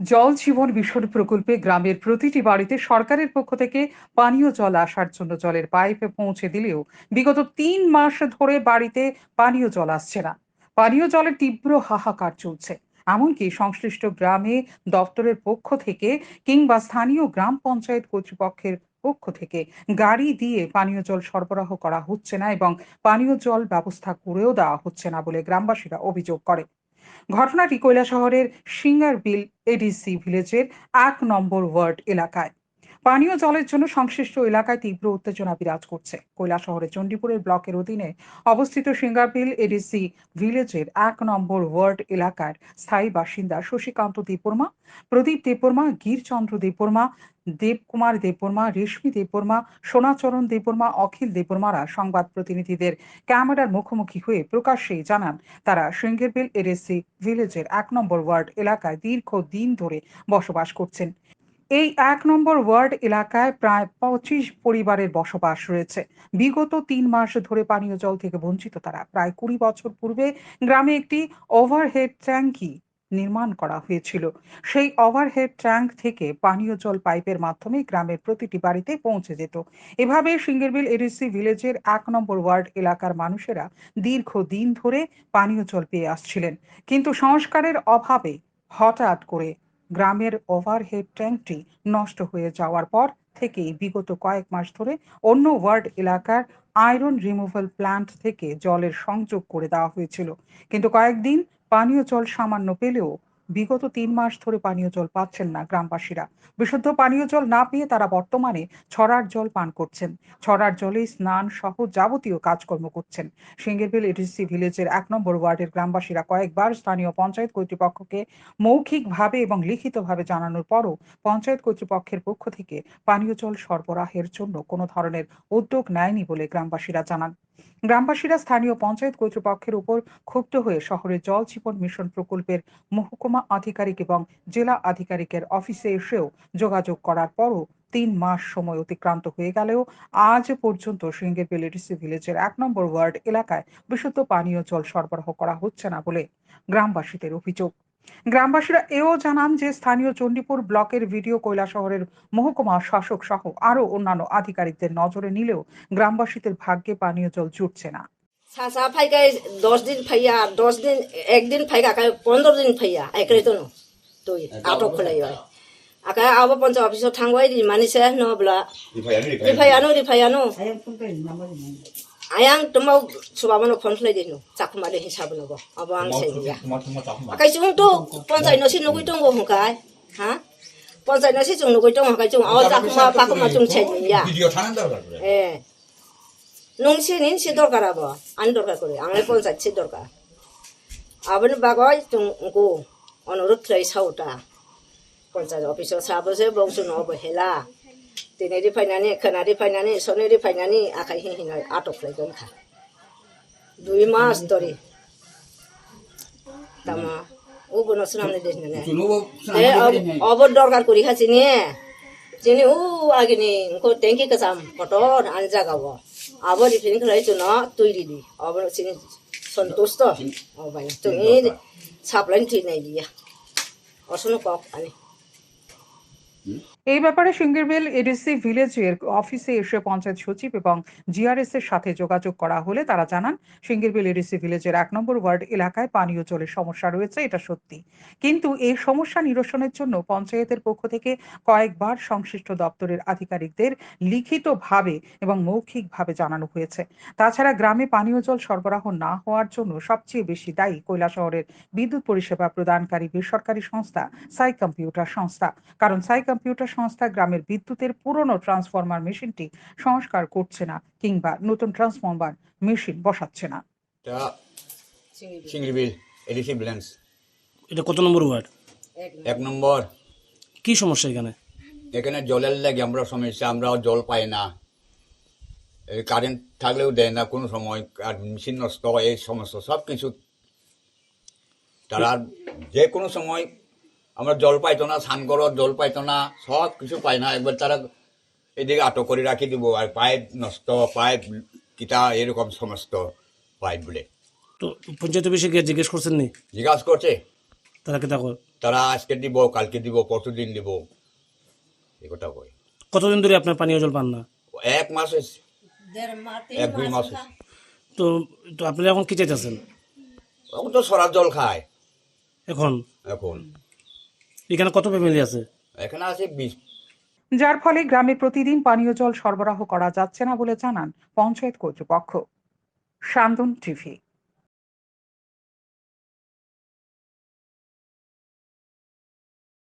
জল জীবন মিশন প্রকল্পে গ্রামের প্রতিটি বাড়িতে সরকারের পক্ষ থেকে পানীয় জল আসার জন্য জলের পাইপে পৌঁছে দিলেও বিগত তিন মাস ধরে বাড়িতে পানীয় জল আসছে না। পানীয় জলের তীব্র হাহাকার চলছে। এমনকি সংশ্লিষ্ট গ্রামে দপ্তরের পক্ষ থেকে কিংবা স্থানীয় গ্রাম পঞ্চায়েত কর্তৃপক্ষের পক্ষ থেকে গাড়ি দিয়ে পানীয় জল সরবরাহ করা হচ্ছে না এবং পানীয় জল ব্যবস্থা করেও দেওয়া হচ্ছে না বলে গ্রামবাসীরা অভিযোগ করে। ঘটনাটি কৈলাসহরের সিঙ্গারবিল এডিসি ভিলেজের এক নম্বর ওয়ার্ড এলাকায়। পানীয় জলের জন্য সংশ্লিষ্ট এলাকায় তীব্র উত্তেজনা বিরাজ করছে। কৈলাসহরের চণ্ডীপুরের ব্লকের অধীনে অবস্থিত সিঙ্গারবিল এডিসি ভিলেজের এক নম্বর ওয়ার্ড এলাকার স্থায়ী বাসিন্দা শশীকান্ত দেববর্মা, প্রদীপ দেববর্মা, গিরচন্দ্র দেববর্মা, দেবকুমার দেববর্মা, রেশমি দেববর্মা, সোনাচরণ দেববর্মা, অখিল দেববর্মারা সংবাদ প্রতিনিধিদের ক্যামেরার মুখোমুখি হয়ে প্রকাশ্যেই জানান, তারা সিঙ্গেরবিল এডিসি ভিলেজের এক নম্বর ওয়ার্ড এলাকায় দীর্ঘ দিন ধরে বসবাস করছেন। এই এক নম্বর ওয়ার্ড এলাকায় প্রায় পঁচিশ পরিবারের বসবাস রয়েছে। বিগত তিন মাস ধরে পানীয় জল থেকে বঞ্চিত তারা। প্রায় কুড়ি বছর পূর্বে গ্রামে একটি ওভারহেড ট্যাঙ্কি নির্মাণ করা হয়েছিল। সেই ওভারহেড ট্যাঙ্ক থেকে পানীয় জল পাইপের মাধ্যমে গ্রামের প্রতিটি বাড়িতে পৌঁছে যেত। এভাবে সিঙ্গেরবিল এডিসি ভিলেজের এক নম্বর ওয়ার্ড এলাকার মানুষেরা দীর্ঘ দিন ধরে পানীয় জল পেয়ে আসছিলেন। কিন্তু সংস্কারের অভাবে হঠাৎ করে গ্রামের ওভারহেড ট্যাঙ্কটি নষ্ট হয়ে যাওয়ার পর থেকে বিগত কয়েক মাস ধরে অন্য ওয়ার্ড এলাকার আয়রন রিমুভাল প্ল্যান্ট থেকে জলের সংযোগ করে দেওয়া হয়েছিল। কিন্তু কয়েকদিন পানীয় জল সামান্য পেলেও বিগত তিন মাস ধরে পানীয় জল পাচ্ছেন না গ্রামবাসীরা। বিশুদ্ধ পানীয় জল না পেয়ে তারা বর্তমানে ছড়ার জল পান করছেন। ছড়ার জলে স্নান সহ যাবতীয় কাজকর্ম করছেন। সিঙ্গেরবিল এডিসি ভিলেজের এক নম্বর ওয়ার্ডের গ্রামবাসীরা কয়েকবার স্থানীয় পঞ্চায়েত কর্তৃপক্ষকে মৌখিকভাবে এবং লিখিতভাবে জানানোর পরও পঞ্চায়েত কর্তৃপক্ষের পক্ষ থেকে পানীয় জল সরবরাহের জন্য কোনো ধরনের উদ্যোগ নেয়নি বলে গ্রামবাসীরা জানান। গ্রামবাসীরা স্থানীয় পঞ্চায়েত কর্তৃপক্ষের উপর ক্ষুব্ধ হয়ে শহরের জল জীবন মিশন প্রকল্পের মহকুমা আধিকারিক এবং জেলা আধিকারিকের অফিসে এসেও যোগাযোগ করার পরও তিন মাস সময় অতিক্রান্ত হয়ে গেলেও আজ পর্যন্ত সিঙ্গেরবিল এডিসি ভিলেজের এক নম্বর ওয়ার্ড এলাকায় বিশুদ্ধ পানীয় জল সরবরাহ করা হচ্ছে না বলে গ্রামবাসীদের অভিযোগ। গ্রামবাসীরা এও জানান যে স্থানীয় চণ্ডীপুর ব্লকের ভিডিও কৈলা শহরের মহকুমা শাসক সহ আরও অন্যান্য আধিকারিকদের নজরে নিলেও গ্রামবাসীদের ভাগ্যে পানীয় জল জুটছে না। সাসা ফাইগাই দশ দিন ফাইয়া দশ দিন একদিন ফাইগা আকাই পনেরো দিন ফাইয়া একরে তো তুই আটক খোলাই হয়। আকাই আবার পঞ্চায়েত অফিসত থাঙ্গাই দি মানিছে নবলা রিফাইয়ানো রিফাইয়ানো আয়াং তোমাও সুবাবানো ফোন ফ্লাই দিনো চাকুমালে হিসাব নব আবার আং সাই দিয়া আকাই chung তো পঞ্চায়েত নসি নগৈ দङ হকাই হা পঞ্চায়েত নসি chung নগৈ দङ হকাই আও চাকুমা পাকুমা দিয়া দরকার করে এ নংসি নিন সে দরকার আবো আনি দরকার করে আংলাই পঞ্চায়েত সে দরকার আবন বাগয় তুমি অনুরোধ খাই সাউটা পঞ্চায়েত অফিসও সাবসে দিনেরি ফাইনানি খানারি ফাইনানি সনেরি ফাইনানি আখাই হি হিনা আটক লাইগন খা দুই মাস ধরে তামা ও বনো সুনামনে দেশ না এ অবর দরকার করি খাচ্ছি নিয়ে চিনি ও আগে নি কো ট্যাঙ্কি কাসাম পটর আনি জাগাব আবার রিফিন খাই তো না তৈরি দি আবার চিনি সন্তুষ্ট ও ভাই তুমি সাপ্লাই ঠিক নাই দিয়া অসনো কক আনি এই ব্যাপারে সিঙ্গেরবেল এডিসি ভিলেজের অফিসে এসে পঞ্চায়েত সচিব এবং জিআরএস এর সাথে যোগাযোগ করা হলে তারা জানান সিঙ্গেরবেল এডিসি ভিলেজের এক নম্বর ওয়ার্ড এলাকায় পানীয় জলের সমস্যা রয়েছে, এটা সত্যি। কিন্তু এই সমস্যা নিরসনের জন্য পঞ্চায়েতের পক্ষ থেকে কয়েকবার সংশ্লিষ্ট দপ্তরের আধিকারিকদের লিখিতভাবে এবং মৌখিকভাবে জানানো হয়েছে। তাছাড়া গ্রামে পানীয় জল সরবরাহ না হওয়ার জন্য সবচেয়ে বেশি দায়ী কৈলা শহরের বিদ্যুৎ পরিষেবা প্রদানকারী বেসরকারি সংস্থা সাই কম্পিউটার সংস্থা। কারণ সাই কম্পিউটার সংস্থা গ্রামের বিদ্যুতের পুরনো ট্রান্সফরমার মেশিনটি সংস্কার করছে না কিংবা নতুন ট্রান্সফরমার মেশিন বসাচ্ছে না। এটা সিঙ্গিবিল এডিসি এটা কত নম্বর ওয়ার্ড? এক নম্বর। কি সমস্যা এখানে? এখানে জলের লাগে আমরা সমস্যা আমরা জল পাই না। কারেন্ট থাকলেও দেয় না কোনো সময় আর মেশিন নষ্ট হয় এই সমস্ত সব কিছু তারা যে কোনো সময় আমরা জল পাইতো না স্নান করার জল পাইতো না সব কিছু পাই না। একবার তারা এদিকে আটক করে রাখি দিব আর পাইপ নষ্ট পাইপ কিটা এরকম সমস্ত পাইপ বলে তো পঞ্চায়েত অফিসে গিয়ে জিজ্ঞেস করছেন নি? জিজ্ঞাসা করছে। তারা কে দেখো তারা আজকে দিব কালকে দিব পরশু দিন দিব। এই কথা কয়। কতদিন ধরে আপনার পানীয় জল পান না? এক মাস হয়েছে। এক দুই মাস হয়েছে। তো তো আপনারা এখন কি চাইতেছেন? এখন তো সরার জল খায়। এখন? এখন। এখানে কত ফ্যামিলি আছে? এখানে আছে বিশ। যার ফলে গ্রামে প্রতিদিন পানীয় জল সরবরাহ করা যাচ্ছে না বলে জানান পঞ্চায়েত কর্তৃপক্ষ। সান্দন টিভি।